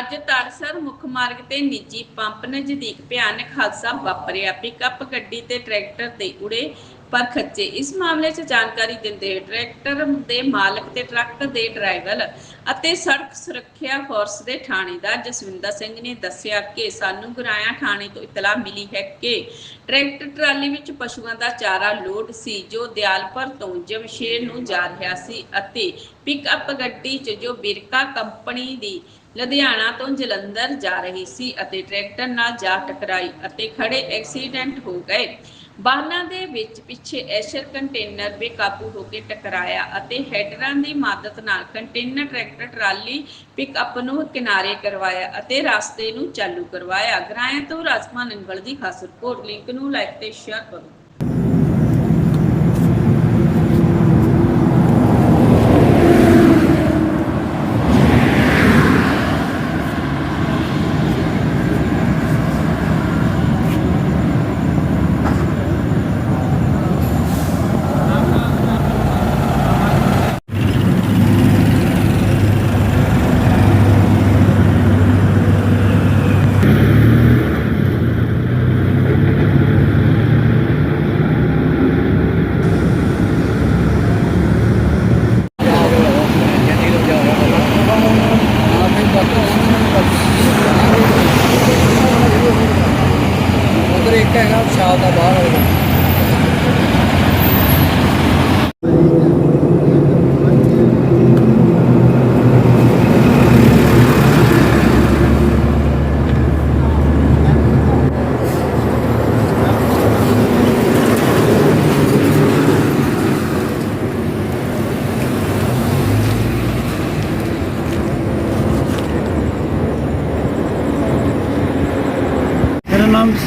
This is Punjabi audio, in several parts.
ਅੱਜ ਤੜਸਰ ਮੁੱਖ ਮਾਰਗ ਤੇ ਨਿੱਜੀ ਪੰਪ ਨਜ਼ਦੀਕ ਭਿਆਨਕ ਹਾਦਸਾ ਵਾਪਰਿਆ। ਪਿਕਅਪ ਗੱਡੀ ਤੇ ਟਰੈਕਟਰ ਦੇ ਉੜੇ ਪਰ ਖੱਚੇ ਇਸ ਮਾਮਲੇ 'ਚ ਜਾਣਕਾਰੀ ਦਿੰਦੇ ਟਰੈਕਟਰ ਦੇ ਮਾਲਕ ਤੇ ਟਰੱਕ ਦੇ ਡਰਾਈਵਰ ਅਤੇ ਸੜਕ ਸੁਰੱਖਿਆ ਫੋਰਸ ਦੇ ਥਾਣੇਦਾਰ ਜਸਵਿੰਦਰ ਸਿੰਘ ਨੇ ਦੱਸਿਆ ਕਿ ਸਾਨੂੰ ਗੁਰਾਇਆ ਥਾਣੇ ਤੋਂ ਇਤਲਾ ਮਿਲੀ ਹੈ ਕਿ ਟਰੈਕਟਰ ਟਰਾਲੀ ਵਿੱਚ ਪਸ਼ੂਆਂ ਦਾ ਚਾਰਾ ਲੋਡ ਸੀ, ਜੋ ਦਿਆਲਪੁਰ ਤੋਂ ਜਮਸ਼ੇਰ ਨੂੰ ਜਾ ਰਿਹਾ ਸੀ ਅਤੇ ਪਿਕਅਪ ਗੱਡੀ 'ਚ ਜੋ ਬਿਰਕਾ ਕੰਪਨੀ ਦੀ ਲੁਧਿਆਣਾ ਤੋਂ ਜਲੰਧਰ ਜਾ ਰਹੀ ਸੀ ਅਤੇ ਟਰੈਕਟਰ ਨਾਲ ਜਾ ਟਕਰਾਈ ਅਤੇ ਖੜੇ ਐਕਸੀਡੈਂਟ ਹੋ ਗਏ। ਵਾਹਨਾਂ ਦੇ ਵਿੱਚ ਪਿੱਛੇ ਐਸ਼ਰ ਕੰਟੇਨਰ ਬੇਕਾਬੂ ਹੋ ਕੇ ਟਕਰਾਇਆ ਅਤੇ ਹੈਡਰਾਂ ਦੀ ਮਦਦ ਨਾਲ ਕੰਟੇਨਰ ਟਰੈਕਟਰ ਟਰਾਲੀ ਪਿਕਅਪ ਨੂੰ ਕਿਨਾਰੇ ਕਰਵਾਇਆ ਅਤੇ ਰਸਤੇ ਨੂੰ ਚਾਲੂ ਕਰਵਾਇਆ। ਗਰਾਇਆ ਤੋਂ ਰਾਜਮਾ ਨੰਗਲ ਦੀ ਖਾਸ ਰਿਪੋਰਟ, ਲਿੰਕ ਨੂੰ ਲਾਈਕ ਤੇ ਸ਼ੇਅਰ ਕਰੋ। ਉਧਰ ਇੱਕ ਹੈਗਾ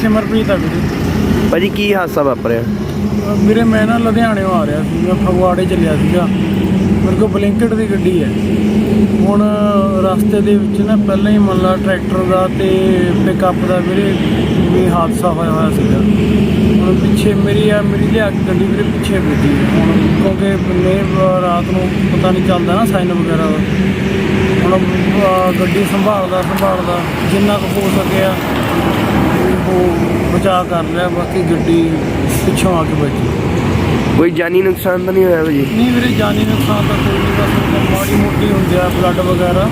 ਸਿਮਰਪ੍ਰੀਤ ਹੈ ਵੀਰੇ। ਭਾਜੀ ਕੀ ਹਾਦਸਾ ਵਾਪਰਿਆ? ਵੀਰੇ ਮੈਂ ਨਾ ਲੁਧਿਆਣੇੋਂ ਆ ਰਿਹਾ ਸੀ ਮੈਂ ਫਗਵਾੜੇ ਚੱਲਿਆ ਸੀਗਾ। ਮੇਰੇ ਕੋਲ ਬਲਿੰਕਟ ਦੀ ਗੱਡੀ ਹੈ। ਹੁਣ ਰਸਤੇ ਦੇ ਵਿੱਚ ਨਾ ਪਹਿਲਾਂ ਹੀ ਮੰਨ ਲਾ ਟਰੈਕਟਰ ਦਾ ਤੇ ਪਿਕਅਪ ਦਾ ਵੀਰੇ ਵੀ ਹਾਦਸਾ ਹੋਇਆ ਹੋਇਆ ਸੀਗਾ। ਹੁਣ ਪਿੱਛੇ ਮੇਰੀ ਆ ਮੇਰੀ ਲਿਆ ਕੇ ਗੱਡੀ ਵੀਰੇ ਪਿੱਛੇ ਹੈ। ਹੁਣ ਕਿਉਂਕਿ ਨੇ ਰਾਤ ਨੂੰ ਪਤਾ ਨਹੀਂ ਚੱਲਦਾ ਨਾ ਸਾਈਨ ਵਗੈਰਾ। ਦਾ ਅਹ ਗੱਡੀ ਸੰਭਾਲਦਾ ਸੰਭਾਲਦਾ ਜਿੰਨਾ ਕੁ ਹੋ ਸਕਿਆ ਉਹ ਬਚਾ ਕਰ ਲਿਆ ਬਾਕੀ ਗੱਡੀ ਪਿੱਛੋਂ ਆ ਕੇ ਵੱਜੀ। ਕੋਈ ਜਾਨੀ ਨੁਕਸਾਨ ਤਾਂ ਨਹੀਂ ਹੋਇਆ ਭਾਜੀ? ਨਹੀਂ ਵੀਰੇ ਜਾਨੀ ਨੁਕਸਾਨ ਤਾਂ ਕੋਈ ਨਹੀਂ ਬਸ ਮਾੜੀ ਮੋਟੀ ਹੁੰਦੀ ਆ ਬਲੱਡ ਵਗੈਰਾ।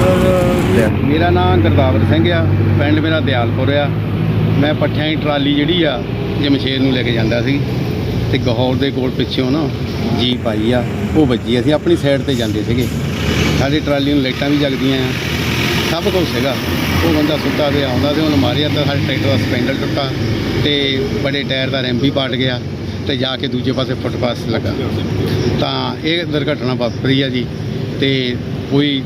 ਪਰ ਮੇਰਾ ਨਾਮ ਗੁਰਦਾਵਰ ਸਿੰਘ ਆ ਪਿੰਡ ਮੇਰਾ ਦਿਆਲਪੁਰ ਆ। ਮੈਂ ਪੱਠਿਆਂ ਦੀ ਟਰਾਲੀ ਜਿਹੜੀ ਆ ਜਮਸ਼ੇਰ ਨੂੰ ਲੈ ਕੇ ਜਾਂਦਾ ਸੀ। ਤੇ ਗਹੌਰ ਦੇ ਕੋਲ ਪਿੱਛੋਂ ਨਾ ਜੀਪ ਆਈ ਆ ਉਹ ਵੱਜੀ। ਅਸੀਂ ਆਪਣੀ ਸਾਈਡ ਤੇ ਜਾਂਦੇ ਸੀਗੇ। ਸਾਡੀ ਟਰਾਲੀ ਨੂੰ ਲਾਈਟਾਂ ਵੀ ਜਗਦੀਆਂ ਆ। ਸਭ ਕੁਝ ਸੀਗਾ। ਉਹ ਬੰਦਾ ਸੁੱਤਾ ਤੇ ਆਉਂਦਾ ਤੇ ਉਹਨੂੰ ਮਾਰਿਆ ਤਾਂ ਸਾਡੇ ਟਰੈਕਟਰ ਦਾ ਸਪੈਂਡਲ ਟੁੱਟਾ ਤੇ ਬੜੇ ਟਾਇਰ ਦਾ ਰੈਂਪ ਵੀ ਪਾਟ ਗਿਆ ਤੇ ਜਾ ਕੇ ਦੂਜੇ ਪਾਸੇ ਫੁੱਟਪਾਥ 'ਤੇ ਲੱਗਾ। ਤਾਂ ਇਹ ਦੁਰਘਟਨਾ ਵਾਪਰੀ ਆ ਜੀ ਤੇ ਕੋਈ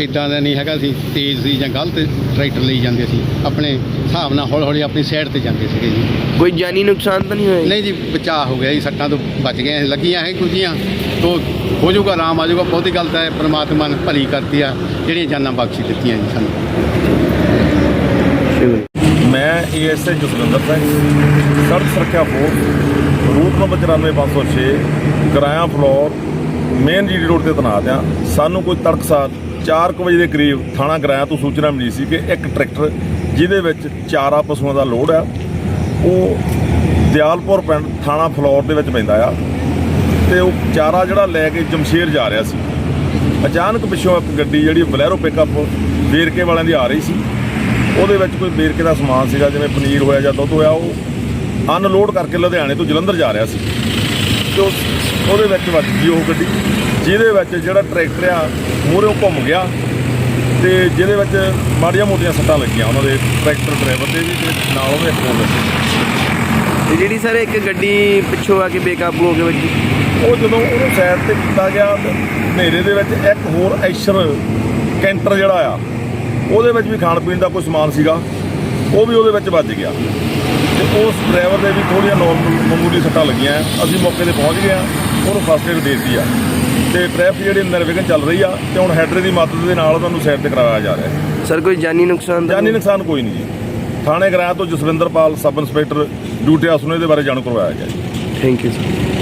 ਇਦਾਂ ਦਾ ਨਹੀਂ ਹੈਗਾ ਸੀ ਤੇਜ਼ ਸੀ ਜਾਂ ਗਲਤ ਟਰੈਕਟਰ ਲਈ ਜਾਂਦੇ ਸੀ। ਆਪਣੇ ਹਿਸਾਬ ਨਾਲ ਹੌਲੀ ਹੌਲੀ ਆਪਣੀ ਸਾਈਡ ਤੇ ਜਾਂਦੇ ਸੀਗੇ ਜੀ। ਕੋਈ ਜਾਨੀ ਨੁਕਸਾਨ ਤਾਂ ਨਹੀਂ ਹੋਇਆ ਜੀ? ਨਹੀਂ ਜੀ ਬਚਾਅ ਹੋ ਗਿਆ ਜੀ ਸੱਟਾਂ ਤੋਂ ਬਚ ਗਏ। ਲੱਗੀਆਂ ਹੈ ਕੁਝੀਆਂ। ਤੋਂ ਹੋ ਜਾਊਗਾ ਆਰਾਮ ਆ ਜਾਊਗਾ ਬਹੁਤੀ ਗੱਲ ਤਾਂ ਹੈ ਪ੍ਰਮਾਤਮਾ ਨੇ ਭਲੀ ਕਰਤੀ ਆ ਜਿਹੜੀਆਂ ਜਾਨਾਂ ਬਖਸ਼ੀ ਦਿੱਤੀਆਂ ਜੀ ਸਾਨੂੰ। ਸ਼ੁਕਰੀਆ। ਮੈਂ ਏਐਸਏ ਜਸਵਿੰਦਰ ਸਿੰਘ ਸੜਕ ਸੁਰੱਖਿਆ force route number 94506 Goraya Phillaur main GD road ਤੇ ਤੈਨਾਤ ਆ। ਸਾਨੂੰ ਕੋਈ ਤੜਕਸਾਰ 4 ਕੁ ਵਜੇ ਦੇ ਕਰੀਬ ਥਾਣਾ ਗਰਾਇਆ ਤੋਂ ਸੂਚਨਾ ਮਿਲੀ ਸੀ ਕਿ ਇੱਕ ਟਰੈਕਟਰ ਜਿਹਦੇ ਵਿੱਚ ਚਾਰਾ ਪਸ਼ੂਆਂ ਦਾ ਲੋਡ ਆ, ਉਹ ਦਿਆਲਪੁਰ ਪਿੰਡ ਥਾਣਾ ਫਲੌਰ ਦੇ ਵਿੱਚ ਪੈਂਦਾ ਆ ਤੇ ਉਹ ਚਾਰਾ ਜਿਹੜਾ ਲੈ ਕੇ ਜਮਸ਼ੇਰ ਜਾ ਰਿਹਾ ਸੀ। ਅਚਾਨਕ ਪਿੱਛੋਂ ਇੱਕ ਗੱਡੀ ਜਿਹੜੀ ਬਲੈਰੋ ਪਿਕਅਪ ਵੇਰਕੇ ਵਾਲਿਆਂ ਦੀ ਆ ਰਹੀ ਸੀ। ਉਹਦੇ ਵਿੱਚ ਕੋਈ ਵੇਰਕੇ ਦਾ ਸਮਾਨ ਸੀਗਾ, ਜਿਵੇਂ ਪਨੀਰ ਹੋਇਆ ਜਾਂ ਦੁੱਧ ਹੋਇਆ, ਉਹ ਅਨਲੋਡ ਕਰਕੇ ਲੁਧਿਆਣੇ ਤੋਂ ਜਲੰਧਰ ਜਾ ਰਿਹਾ ਸੀ। ਉਸ- ਉਹਦੇ ਵਿੱਚ ਵੱਜ ਗਈ ਉਹ ਗੱਡੀ। ਜਿਹਦੇ ਵਿੱਚ ਜਿਹੜਾ ਟਰੈਕਟਰ ਆ ਮੂਹਰੇੋਂ ਘੁੰਮ ਗਿਆ ਤੇ ਜਿਹਦੇ ਵਿੱਚ ਮਾੜੀਆਂ ਮੋਟੀਆਂ ਸੱਟਾਂ ਲੱਗੀਆਂ ਉਹਨਾਂ ਦੇ ਟਰੈਕਟਰ ਡਰਾਈਵਰ ਦੇ ਵੀ ਤੇ ਨਾਲ ਉਹਦੇ ਇੱਕ ਹੋਰ ਤੇ ਜਿਹੜੀ ਸਰ ਇੱਕ ਗੱਡੀ ਪਿੱਛੋਂ ਆ ਕੇ ਬੇਕਾਬੂ ਹੋ ਕੇ ਵੱਜੀ? ਉਹ ਜਦੋਂ ਉਹਨੂੰ ਸਾਈਡ ਤੇ ਕੀਤਾ ਗਿਆ ਹਨੇਰੇ ਦੇ ਵਿੱਚ ਇੱਕ ਹੋਰ ਐਸ਼ਰ ਕੈਂਟਰ ਜਿਹੜਾ ਆ ਉਹਦੇ ਵਿੱਚ ਵੀ ਖਾਣ ਪੀਣ ਦਾ ਕੋਈ ਸਮਾਨ ਸੀਗਾ ਉਹ ਵੀ ਉਹਦੇ ਵਿੱਚ ਵੱਜ ਗਿਆ। ਤੇ ਉਸ ਡਰਾਈਵਰ ਦੇ ਵੀ ਥੋੜ੍ਹੀਆਂ ਨੋਰਮਲ ਮਾਮੂਲੀ ਸੱਟਾਂ ਲੱਗੀਆਂ। ਅਸੀਂ ਮੌਕੇ ਤੇ ਪਹੁੰਚ ਗਏ ਆ ਉਹਨੂੰ ਫਸਟ ਏਡ ਦੇ ਦਿੱਤੀ ਆ। ਤੇ ਟ੍ਰੈਫਿਕ ਜਿਹੜੀ ਨਿਰਵਿਘਨ ਚੱਲ ਰਹੀ ਆ ਤੇ ਹੁਣ ਹੈਡਰ ਦੀ ਮਦਦ ਦੇ ਨਾਲ ਉਹਨਾਂ ਨੂੰ ਸਾਈਡ ਤੇ ਕਰਾਇਆ ਜਾ ਰਿਹਾ ਹੈ। ਸਰ ਕੋਈ ਜਾਨੀ ਨੁਕਸਾਨ ਤਾਂ ਜਾਨੀ? ਨੁਕਸਾਨ ਕੋਈ ਨਹੀਂ ਜੀ। ਥਾਣੇ ਗਰਾਇਆ ਤੋਂ ਜਸਵਿੰਦਰਪਾਲ ਸਬ ਇੰਸਪੈਕਟਰ ਡਿਊਟੀ ਹਾਸਨ ਦੇ ਬਾਰੇ ਜਾਣੂ ਕਰਵਾਇਆ ਗਿਆ ਥੈਂਕ ਯੂ ਸਰ